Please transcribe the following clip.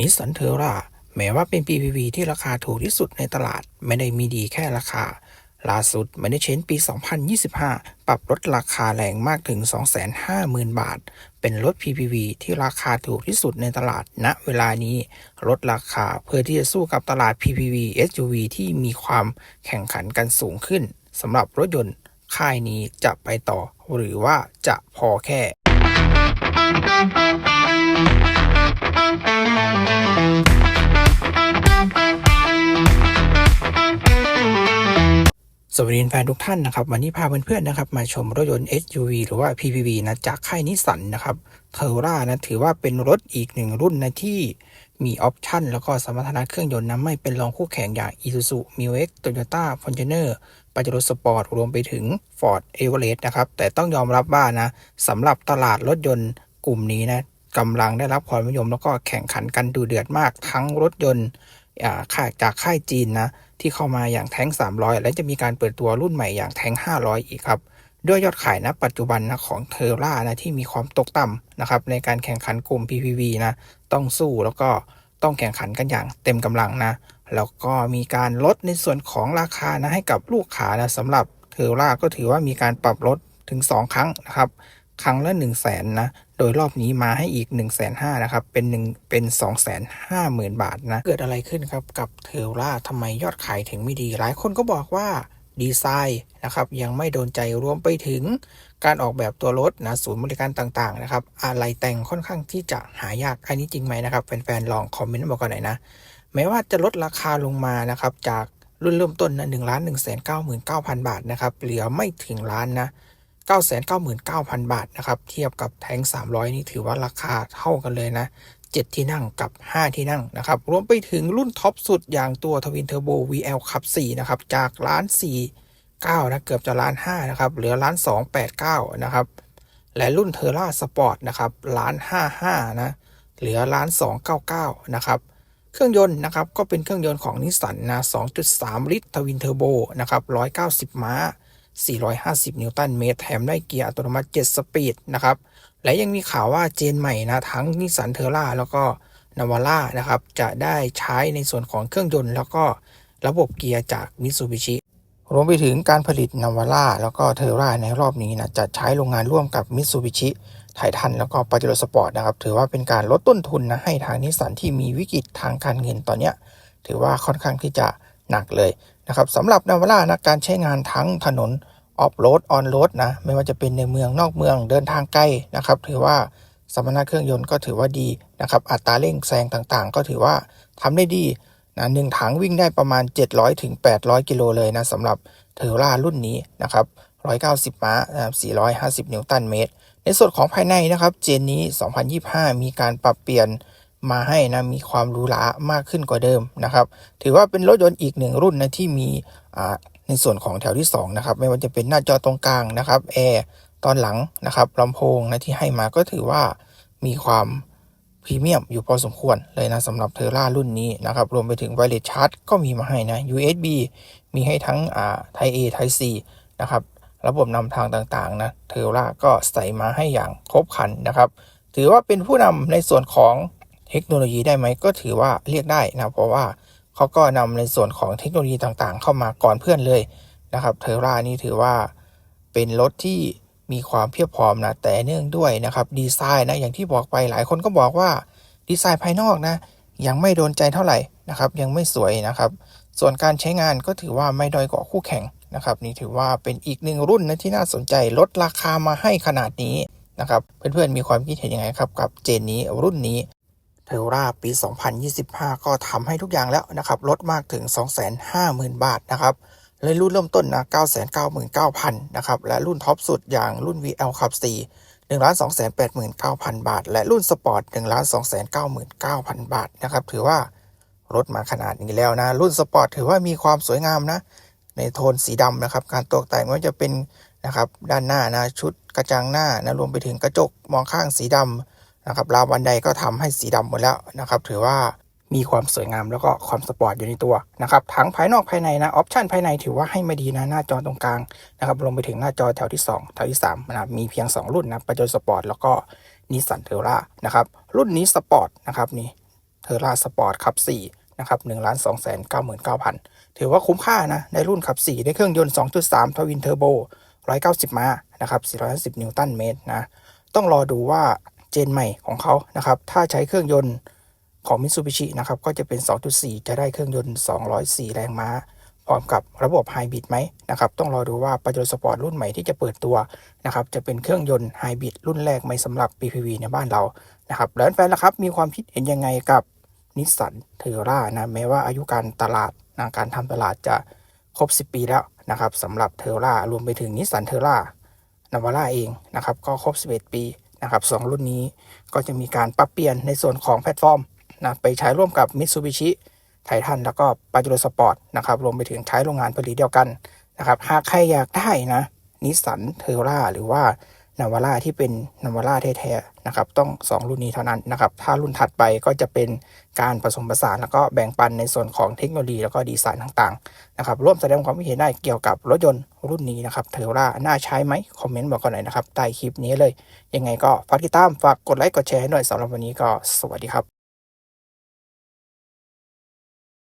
นิสสันเทอร่าแม้ว่าเป็น PPV ที่ราคาถูกที่สุดในตลาด ไม่ได้มีดีแค่ราคา ล่าสุดมันได้เชนปี 2025 ปรับลดราคาแรงมากถึง 250,000 บาท เป็นรถ PPV ที่ราคาถูกที่สุดในตลาดณเวลานี้ ลดราคาเพื่อที่จะสู้กับตลาด PPV SUV ที่มีความแข่งขันกันสูงขึ้นสำหรับรถยนต์ค่ายนี้จะไปต่อ หรือว่าจะพอแค่ สวัสดีแฟนทุกท่านนะครับ วันนี้พาเพื่อนๆนะครับ มาชมรถยนต์ SUV หรือว่า PPV นะจากค่ายนิสสันนะครับเทอร่านะถือว่าเป็นรถอีกหนึ่งรุ่นนะที่มีออปชันแล้วก็สมรรถนะเครื่องยนต์นะไม่เป็นรองคู่แข่งอย่าง Isuzu m i x Toyota Fortuner p a j e r o Sport รวมไปถึง Ford Everest นะครับ แต่ต้องยอมรับว่านะสำหรับตลาดรถยนต์กลุ่มนี้นะ กำลังได้รับความนิยม แล้วก็แข่งขันกันดูเดือดมากทั้งรถยนต์ค่ายจากค่ายจีนนะที่เข้ามาอย่างแท้ง 300 และจะมีการเปิดตัวรุ่นใหม่อย่างแท้ง 500 อีกครับ ด้วยยอดขายณปัจจุบันนะของเทอร่านะที่มีความตกต่ำนะครับในการแข่งขันกลุ่ม PPV นะต้องสู้แล้วก็ต้องแข่งขันกันอย่างเต็มกำลังนะแล้วก็มีการลดในส่วนของราคานะให้กับลูกค้านะสำหรับเทอร่าก็ถือว่ามีการปรับลดถึง 2 ครั้งนะครับ ครั้งละ1 0 0 0 0แสนนะ โดยรอบนี้มาให้อีก 1 5 0 0 0นะครับ เป็นหนึ่งเป็น2 5 0 0 0 0 บาทนะ เกิดอะไรขึ้นครับกับเทอร่าทำไมยอดขายถึงไม่ดี หลายคนก็บอกว่าดีไซน์นะครับยังไม่โดนใจรวมไปถึงการออกแบบตัวรถนะศูนย์บริการต่างๆนะครับอะไรแต่งค่อนข้างที่จะหายากอันนี้จริงไหมนะครับแฟนๆลองคอมเมนต์มาก่อนหน่อยนะแม้ว่าจะลดราคาลงมานะครับจากรุ่นเริ่มต้นนะหนึ่งล้านหนึ่งแสนเก้าหมื่นเก้าพันบาทนะครับเหลือไม่ถึงล้านนะ 999,000 บาทนะครับ เทียบกับแทง300 นี่ถือว่าราคาเท่ากันเลยนะ 7 ที่นั่งกับ 5 ที่นั่งนะครับ รวมไปถึงรุ่นท็อปสุดอย่างตัวทวินเทอร์โบ VL ขับ 4 นะครับ จากล้าน4 9 นะ เกือบจะล้าน 5 นะครับ เหลือล้าน 289 นะครับ และรุ่นเทอร่าสปอร์ตนะครับล้าน 55 นะ เหลือล้าน 299 นะครับเครื่องยนต์นะครับก็เป็นเครื่องยนต์ของนิสสันนะ 2.3 ลิตรทวินเทอร์โบนะครับ 190 ม้า 450 นิวตันเมตร แถมได้เกียร์อัตโนมัติ 7 สปีดนะครับ และยังมีข่าวว่าเจนใหม่นะทั้งนิสสันเทอร่าแล้วก็นาวาร่านะครับ จะได้ใช้ในส่วนของเครื่องยนต์แล้วก็ระบบเกียร์จากมิ t ซูบิชิรวมไปถึงการผลิตนาวาร่าแล้วก็เทอร่าในรอบนี้นะจะใช้โรงงานร่วมกับมิ t ซูบิชิไททันแล้วก็ปาเจโรสปอร์ตนะครับ ถือว่าเป็นการลดต้นทุนนะให้ทางนิสสันที่มีวิกฤตทางการเงินตอนเนี้ยถือว่าค่อนข้างที่จะ หนักเลยนะครับสำหรับนาวาร่านะการใช้งานทั้งถนนออฟโรดออนโรดนะไม่ว่าจะเป็นในเมืองนอกเมืองเดินทางไกลนะครับ ถือว่าสมรรถนะเครื่องยนต์ก็ถือว่าดีนะครับอัตราเร่งแซงต่างๆ ก็ถือว่าทำได้ดีนะหนึ่งถังวิ่งได้ประมาณ 700ถึง800 กิโลเลยนะสำหรับเทอร่ารุ่นนี้นะครับ190 ม้านะครับ450 นิวตันเมตร ในส่วนของภายในนะครับ เจนนี้ 2025 มีการปรับเปลี่ยน มาให้นะมีความหรูหรามากขึ้นกว่าเดิมนะครับ ถือว่าเป็นรถยนต์อีกหนึ่งรุ่นนะที่มีอ่าในส่วนของแถวที่2นะครับไม่ว่าจะเป็นหน้าจอตรงกลางนะครับแอร์ตอนหลังนะครับลำโพงนะที่ให้มาก็ถือว่ามีความพรีเมียมอยู่พอสมควรเลยนะสำหรับเทอร่ารุ่นนี้นะครับ รวมไปถึงไวเลสชาร์จก็มีมาให้นะ USB มีให้ทั้งอ่า Type A Type C นะครับระบบนำทางต่างๆนะเทอร่าก็ใส่มาให้อย่างครบครันนะครับ ถือว่าเป็นผู้นำในส่วนของ เทคโนโลยีได้ไหมก็ถือว่าเรียกได้นะเพราะว่าเขาก็นำในส่วนของเทคโนโลยีต่างๆ เข้ามาก่อนเพื่อนเลยนะครับเทอร่านี่ถือว่าเป็นรถที่มีความเพียบพร้อมนะแต่เนื่องด้วยนะครับดีไซน์นะอย่างที่บอกไปหลายคนก็บอกว่าดีไซน์ภายนอกนะยังไม่โดนใจเท่าไหร่นะครับยังไม่สวยนะครับ ส่วนการใช้งานก็ถือว่าไม่ด้อยกว่าคู่แข่งนะครับนี่ถือว่าเป็นอีกหนึ่งรุ่นนะที่น่าสนใจลดราคามาให้ขนาดนี้นะครับเพื่อนๆมีความคิดเห็นยังไงครับกับเจนนี้รุ่นนี้ เทอร่าปี 2025 ก็ทำให้ทุกอย่างแล้วนะครับ ลดมากถึง 250,000 บาทนะครับเลยรุ่นเริ่มต้นนะ999,000 นะครับ และรุ่นท็อปสุดอย่างรุ่น VL ขับ4 1 289,000 บาท และรุ่นสปอร์ต1 299,000 บาทนะครับ ถือว่าลดมาขนาดนี้แล้วนะ รุ่นสปอร์ตถือว่ามีความสวยงามนะ ในโทนสีดำนะครับ การตกแต่งไม่ว่าจะเป็นนะครับ ด้านหน้านะ ชุดกระจังหน้านะ รวมไปถึงกระจกมองข้างสีดำ นะครับราวบันไดก็ทำให้สีดำหมดแล้วนะครับ ถือว่ามีความสวยงามแล้วก็ความสปอร์ตอยู่ในตัวนะครับทั้งภายนอกภายในนะออปชันภายในถือว่าให้มาดีนะหน้าจอตรงกลางนะครับรวมไปถึงหน้าจอแถวที่ 2 แถวที่3นะครับมีเพียง 2 รุ่นนะปัจจุบันสปอร์ตแล้วก็นิสสันเทอร่านะครับรุ่นนี้สปอร์ตนะครับนี่เทอร่าสปอร์ตขับ4นะครับ1ล้าน2แสน99,000ถือว่าคุ้มค่านะในรุ่นขับ 4 ได้เครื่องยนต์ 2.3ทวินเทอร์โบ190 ม้านะครับ450 นิวตันเมตรนะต้องรอดูว่า เจนใหม่ของเขานะครับ ถ้าใช้เครื่องยนต์ของ Mitsubishi นะครับ ก็จะเป็น 2.4 จะได้เครื่องยนต์ 204 แรงม้า พร้อมกับระบบไฮบริดไหมนะครับ ต้องรอดูว่าปัจจุบันสปอร์ตรุ่นใหม่ที่จะเปิดตัวนะครับ จะเป็นเครื่องยนต์ไฮบริดรุ่นแรกไหมสำหรับ PPV ในบ้านเรา นะครับ แล้วแฟนล่ะครับ มีความคิดเห็นยังไงกับนิสสันเทอร่านะ แม้ว่าอายุการตลาดนะการทำตลาดจะครบ 10 ปีแล้วนะครับสำหรับเทอร่ารวมไปถึงนิสสันเทอร่านาวาร่าเองนะครับ ก็ครบ 11 ปี นะครับสองรุ่นนี้ก็จะมีการปรับเปลี่ยนในส่วนของแพลตฟอร์มนะไปใช้ร่วมกับ Mitsubishi ไททันแล้วก็ปาจูโรสปอร์ตนะครับรวมไปถึงใช้โรงงานผลิตเดียวกันนะครับหากใครอยากได้นะนิสสันเทอร่าหรือว่า นาวาร่าที่เป็นนาวาร่าแท้ๆนะครับต้อง 2 รุ่นนี้เท่านั้นนะครับถ้ารุ่นถัดไปก็จะเป็นการผสมผสานแล้วก็แบ่งปันในส่วนของเทคโนโลยีแล้วก็ดีไซน์ต่างๆนะครับร่วมแสดงความคิดเห็นได้เกี่ยวกับรถยนต์รุ่นนี้นะครับเทอร่าน่าใช้ไหมคอมเมนต์บอกกันหน่อยนะครับใต้คลิปนี้เลย ยังไงก็ฝากติดตามฝากกดไลค์กดแชร์ให้หน่อยสำหรับวันนี้ก็สวัสดีครับ